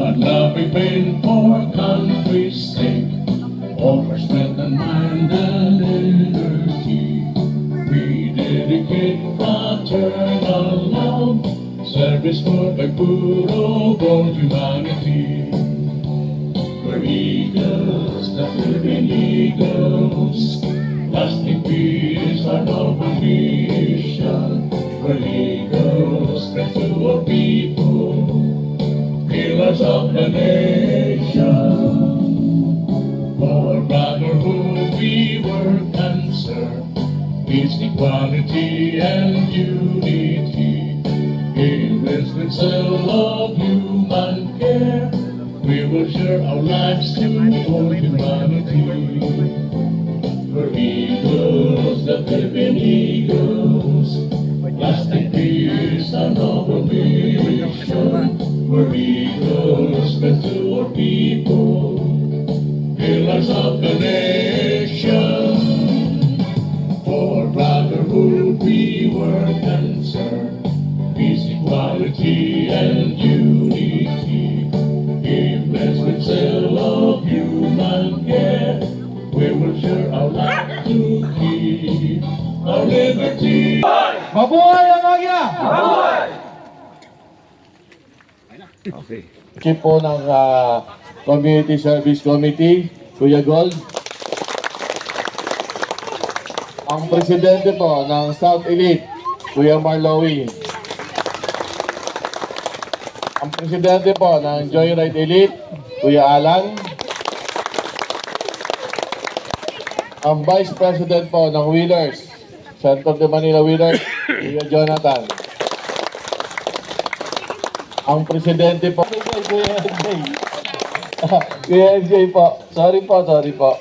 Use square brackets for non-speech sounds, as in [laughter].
we pain for country's sake, all for strength and mind and energy. We dedicate fraternal love, service for the puro born humanity. We're eagles, the Philippine eagles, lasting peace our noble mission. We're nation. For brotherhood we and serve, peace, equality, and unity. In this cell of human care, we will share our lives to all humanity. We're eagles, the Philippine eagles, lasting peace and noble mission. We're eagles, meant to our people, pillars of the nation. For brotherhood we were and serve, peace, equality, and unity. In this good cell of human care, we will share our life to keep our liberty. Mabuhay ang Agya! Okay. Chief po ng ah, Community Service Committee, Kuya Gold. Ang presidente po ng South Elite, Kuya Marlowe. Ang presidente po ng Joyride Elite, Kuya Alan. Ang vice president po ng Wheelers, Center de Manila Wheelers, Kuya Jonathan. Ang presidente po, Kuya LJ [laughs] po. Sorry po, sorry po.